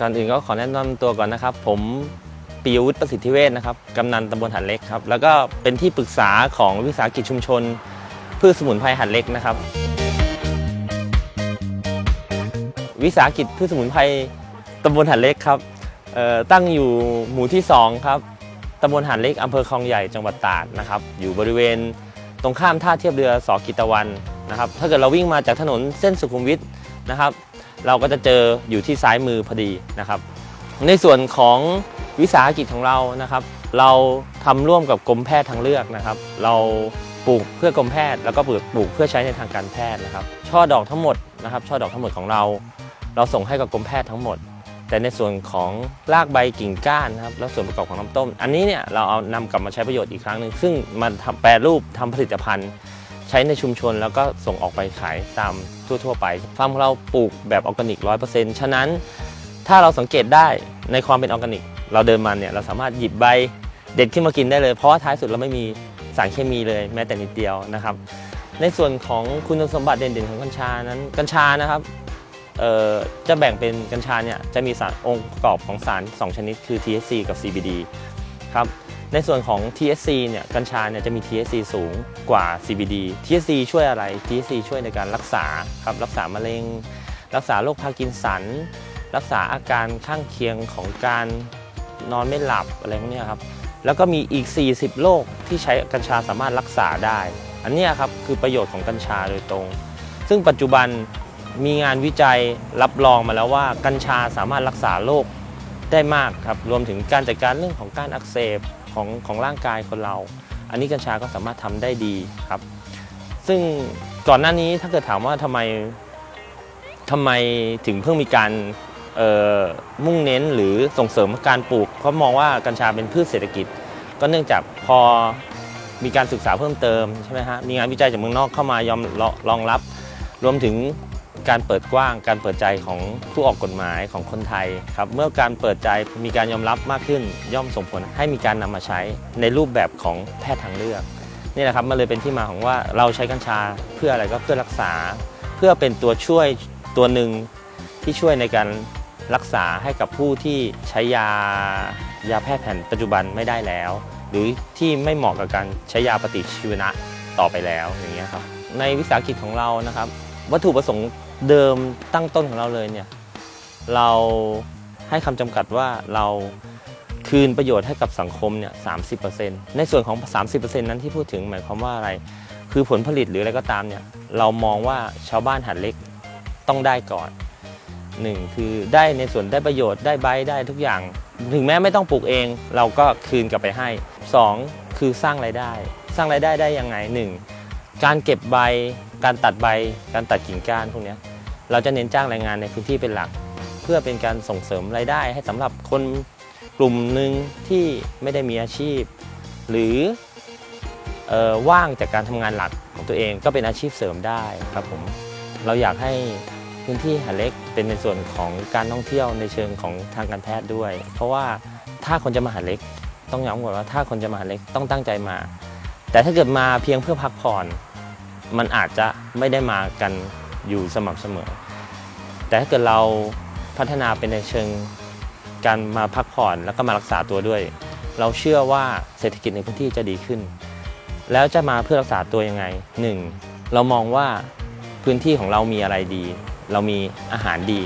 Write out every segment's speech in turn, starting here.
ก่อนอื่นก็ขอแนะนำตัวก่อนนะครับ ผมปิยวุฒิประสิทธิเวชนะครับกำนันตำบลหันเล็กครับ แล้วก็เป็นที่ปรึกษาของวิสาหกิจชุมชน พืชสมุนไพรหันเล็กนะครับ วิสาหกิจพืชสมุนไพรตำบลหันเล็กครับตั้งอยู่หมู่ที่ 2 ครับตำบลหันเล็กอำเภอคลองใหญ่จังหวัดตราดนะครับ อยู่บริเวณตรงข้ามท่าเทียบเรือสอกิตวันนะครับ ถ้าเกิดเราวิ่งมาจากถนนเส้นสุขุมวิทนะครับ เราก็จะเจออยู่ที่ซ้ายมือพอดีนะครับ ในส่วนของวิสาหกิจของเรานะครับ เราทำร่วมกับกรมแพทย์ทางเลือกนะครับ เราปลูกเพื่อกรมแพทย์แล้วก็ปลูกปลูกเพื่อใช้ในทางการแพทย์นะครับ ช่อดอกทั้งหมดนะครับ ช่อดอกทั้งหมดของเรา เราส่งให้กับกรมแพทย์ทั้งหมด แต่ในส่วนของรากใบกิ่งก้านนะครับ แล้วส่วนประกอบของน้ำต้ม อันนี้เนี่ยเราเอานำกลับมาใช้ประโยชน์อีกครั้งหนึ่งซึ่งมันทำแปรรูปทำผลิตภัณฑ์ ใช้ในชุมชนแล้วก็ส่งออกไปขายตามทั่ว ๆ ไปฟาร์มของเราปลูกแบบออร์แกนิกร้อยเปอร์เซ็นต์ฉะนั้นถ้าเราสังเกตได้ในความเป็นออร์แกนิก เราเดินมาเนี่ยเราสามารถหยิบใบเด็ดขึ้นมากินได้เลย เพราะว่าท้ายสุดเราไม่มีสารเคมีเลยแม้แต่นิดเดียวนะครับ ในส่วนของคุณสมบัติเด่นๆของกัญชานั้นกัญชานะครับจะแบ่งเป็นกัญชาเนี่ยจะมีสารองค์ประกอบของสาร 2 ชนิดคือ THC กับ CBD ครับ ในส่วนของ THC เนี่ยกัญชาเนี่ยจะมี THC สูงกว่า CBD THC ช่วยอะไร THC ช่วยในการรักษาครับรักษามะเร็ง รักษาโรคพาร์กินสัน รักษาอาการข้างเคียงของการนอนไม่หลับอะไรพวกนี้ครับแล้วก็มีอีก 40 โรคที่ใช้กัญชาสามารถรักษาได้ อันนี้ครับคือประโยชน์ของกัญชาโดยตรง ซึ่งปัจจุบันมีงานวิจัยรับรองมาแล้วว่ากัญชาสามารถรักษาโรค ได้มากครับ รวมถึงการจัดการเรื่องของการอักเสบของของร่างกายคนเรา อันนี้กัญชาก็สามารถทำได้ดีครับ ซึ่งก่อนหน้านี้ถ้าเกิดถามว่าทำไมทำไมถึงเพิ่งมีการมุ่งเน้นหรือส่งเสริมการปลูกเพราะมองว่ากัญชาเป็นพืชเศรษฐกิจ ก็เนื่องจากพอมีการศึกษาเพิ่มเติมใช่ไหมฮะมีงานวิจัยจากเมืองนอกเข้ามายอมรองรับ รวมถึง การเปิดกว้าง การเปิดใจของผู้ออกกฎหมายของคนไทยครับเมื่อการเปิดใจมีการยอมรับมากขึ้น ย่อมส่งผลให้มีการนำมาใช้ในรูปแบบของแพทย์ทางเลือกนี่แหละครับมันเลยเป็นที่มาของว่าเราใช้กัญชาเพื่ออะไรก็เพื่อรักษา เพื่อเป็นตัวช่วยตัวหนึ่งที่ช่วยในการรักษาให้กับผู้ที่ใช้ยายาแพทย์แผนปัจจุบันไม่ได้แล้ว หรือที่ไม่เหมาะกับการใช้ยาปฏิชีวนะต่อไปแล้วอย่างเงี้ยครับในวิสาหกิจของเรานะครับ วัตถุประสงค์ เดิมตั้งต้นของเราเลยเนี่ยเราให้คำจำกัดว่าเราคืนประโยชน์ให้กับสังคมเนี่ยสาในส่วนของ 30%นั้นที่พูดถึงหมายความว่าอะไร คือผลผลิตหรืออะไรก็ตามเนี่ยเรามองว่าชาวบ้านหัดเล็กต้องได้ก่อนหนึ่งคือได้ในส่วนได้ประโยชน์ได้ใบได้ทุกอย่าง ถึงแม้ไม่ต้องปลูกเอง เราก็คืนกลับไปให้สองคือสร้างรายได้ สร้างรายได้ได้ยังไงหนึ่ง การเก็บใบ การตัดใบ การตัดกิ่งก้านพวกนี้เราจะเน้นจ้างแรงงานในพื้นที่เป็นหลัก เพื่อเป็นการส่งเสริมรายได้ ให้สำหรับคนกลุ่มหนึ่งที่ไม่ได้มีอาชีพ หรืออว่างจากการทำงานหลักของตัวเองก็เป็นอาชีพเสริมได้ครับผมเราอยากให้พื้นที่หาเล็กเป็นในส่วนของการท่องเที่ยวในเชิงของทางการแพทย์ด้วย เพราะว่าถ้าคนจะมาหาเล็ก ต้องย้ำก่อนว่าถ้าคนจะมาหาเล็กต้องตั้งใจมา แต่ถ้าเกิดมาเพียงเพื่อพักผ่อน มันอาจจะไม่ได้มากันอยู่สม่ำเสมอ แต่ถ้าเกิดเราพัฒนาเป็นในเชิงการมาพักผ่อนแล้วก็มารักษาตัวด้วย เราเชื่อว่าเศรษฐกิจในพื้นที่จะดีขึ้น แล้วจะมาเพื่อรักษาตัวยังไงหนึ่งเรามองว่าพื้นที่ของเรามีอะไรดี เรามีอาหารดี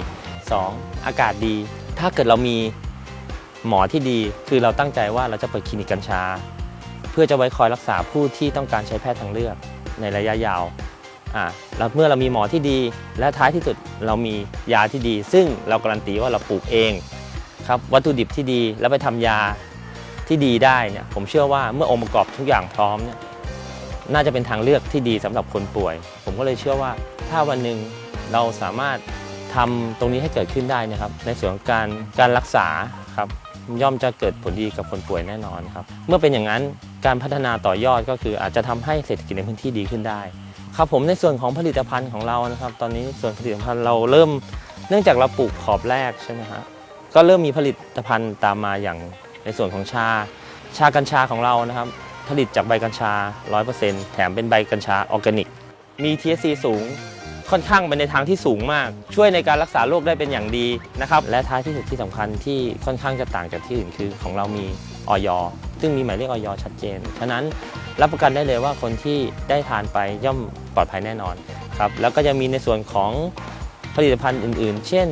สองอากาศดี ถ้าเกิดเรามีหมอที่ดี คือเราตั้งใจว่าเราจะเปิดคลินิกกัญชา เพื่อจะไว้คอยรักษาผู้ที่ต้องการใช้แพทย์ทางเลือก ในระยะยาวอ่าแล้วเมื่อเรามีหมอที่ดี และท้ายที่สุดเรามียาที่ดี ซึ่งเราการันตีว่าเราปลูกเองครับวัตถุดิบที่ดีแล้วไปทำยาที่ดีได้เนี่ยผมเชื่อว่าเมื่อองค์ประกอบทุกอย่างพร้อมเนี่ยน่าจะเป็นทางเลือกที่ดีสำหรับคนป่วย ผมก็เลยเชื่อว่าถ้าวันหนึ่งเราสามารถทำตรงนี้ให้เกิดขึ้นได้นะครับ ในส่วนของการการรักษาครับ ย่อมจะเกิดผลดีกับคนป่วยแน่นอนครับ เมื่อเป็นอย่างนั้นการพัฒนาต่อยอดก็คืออาจจะทำให้เศรษฐกิจในพื้นที่ดีขึ้นได้ ครับผมในส่วนของผลิตภัณฑ์ของเรานะครับ ตอนนี้ส่วนผลิตภัณฑ์เราเริ่ม เนื่องจากเราปลูกขอบแรกใช่ไหมฮะก็เริ่มมีผลิตภัณฑ์ตามมาอย่างในส่วนของชา ชากัญชาของเรานะครับ ผลิตจากใบกัญชา 100%แถมเป็นใบกัญชาออร์แกนิก มี THC สูง ค่อนข้างไปในทางที่สูงมาก ช่วยในการรักษาโรคได้เป็นอย่างดีนะครับ และท้ายที่สุดที่สำคัญที่ค่อนข้างจะต่างจากที่อื่นคือ ของเรามีออยซึ่งมีหมายเลขออยชัดเจน ฉะนั้นรับประกันได้เลยว่าคนที่ได้ทานไปย่อมปลอดภัยแน่นอนครับ แล้วก็จะมีในส่วนของผลิตภัณฑ์อื่น ๆ เช่น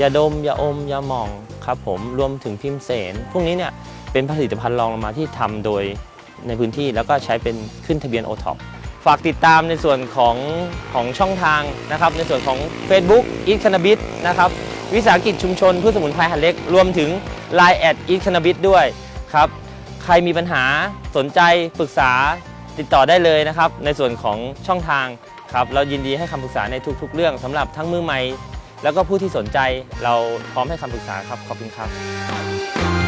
ยาดม ยาอม ยาหม่องครับผม รวมถึงพิมเสน พวกนี้เนี่ยเป็นผลิตภัณฑ์รองลงมาที่ทำโดยในพื้นที่แล้วก็ใช้เป็นขึ้นทะเบียน o t o p ฝากติดตามในส่วนของของช่องทางนะครับ ในส่วนของ Facebook Eat Cannabis นะครับ วิสาหกิจชุมชนพืชสมุนไพรหันเล็ก รวมถึง Line แอด Eat Cannabis ด้วยครับ ใครมีปัญหาสนใจปรึกษาติดต่อได้เลยนะครับ ในส่วนของช่องทางครับ เรายินดีให้คำปรึกษาในทุกๆ เรื่องสำหรับทั้งมือใหม่ แล้วก็ผู้ที่สนใจเราพร้อมให้คำปรึกษาครับ ขอบคุณครับ